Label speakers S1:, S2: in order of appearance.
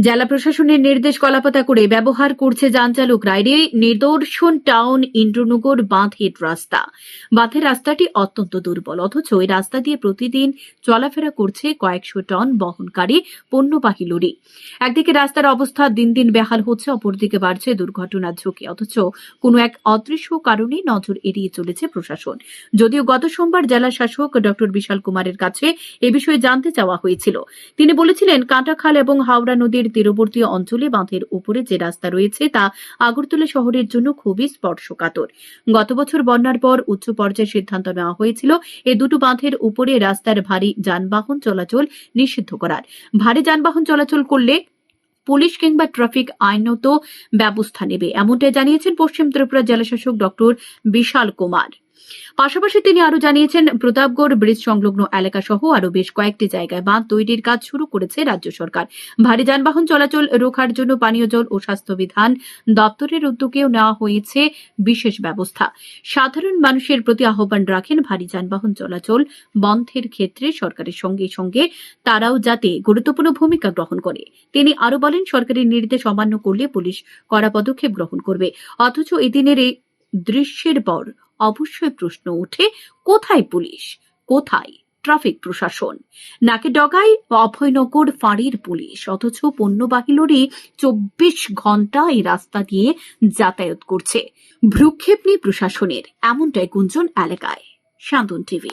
S1: জেলা প্রশাসনের নির্দেশ কলাপাতা করে ব্যবহার করছে যান রাইডে নিদর্শন টাউন, ইন্দ্রনগর, বাঁধের রাস্তা। বাঁধের রাস্তাটি অত্যন্ত দুর্বল, অথচ এই রাস্তা দিয়ে প্রতিদিন চলাফেরা করছে কয়েকশো টন বহনকারী পণ্যবাহী লরি। একদিকে রাস্তার অবস্থা দিন দিন বেহাল হচ্ছে, অপরদিকে বাড়ছে দুর্ঘটনার ঝুঁকি, অথচ কোনো এক অদৃশ্য কারণে নজর এড়িয়ে চলেছে প্রশাসন। যদিও গত সোমবার জেলা শাসক ডক্টর বিশাল কুমারের কাছে এ বিষয়ে জানতে চাওয়া হয়েছিল। তিনি বলেছিলেন, কাঁটাখাল এবং হাওড়া নদীর তীরবর্তী অঞ্চলে বাঁধের উপরে যে রাস্তা রয়েছে তা আগরতলা শহরের জন্য খুবই স্পর্শকাতর। গত বছর বন্যার পর উচ্চ পর্যায়ে সিদ্ধান্ত নেওয়া হয়েছিল এ দুটো বাঁধের উপরে রাস্তার ভারী যানবাহন চলাচল নিষিদ্ধ করার। ভারী যানবাহন চলাচল করলে পুলিশ কিংবা ট্রাফিক আইনত ব্যবস্থা নেবে, এমনটাই জানিয়েছেন পশ্চিম ত্রিপুরা জেলাশাসক ডক্টর বিশাল কুমার। পাশাপাশি তিনি আরও জানিয়েছেন, প্রতাপগড় ব্রিজ সংলগ্ন এলাকা সহ আরও বেশ কয়েকটি জায়গায় বাঁধ তৈরির কাজ শুরু করেছে রাজ্য সরকার। ভারী যানবাহন চলাচল রোখার জন্য পানীয় জল ও স্বাস্থ্য বিধান দপ্তরের উদ্যোগেও নেওয়া হয়েছে বিশেষ ব্যবস্থা। সাধারণ মানুষের প্রতি আহ্বান রাখেন ভারী যানবাহন চলাচল বন্ধের ক্ষেত্রে সরকারের সঙ্গে সঙ্গে, তারাও যাতে গুরুত্বপূর্ণ ভূমিকা গ্রহণ করে। তিনি আরও বলেন, সরকারের নির্দেশ অমান্য করলে পুলিশ কড়া পদক্ষেপ গ্রহণ করবে। অথচ এদিনের এই দৃশ্যের পর অবশ্যই প্রশ্ন ওঠে, কোথায় পুলিশ? কোথায়? ট্রাফিক প্রশাসন। নাকে ডগায় অভয়নগর ফাঁড়ির পুলিশ, অথচ পণ্যবাহী লরি চব্বিশ ঘণ্টা এই রাস্তা দিয়ে যাতায়াত করছে। ভ্রুক্ষেপ নেই প্রশাসনের, এমনটাই গুঞ্জন এলাকায়। শান্তন টিভি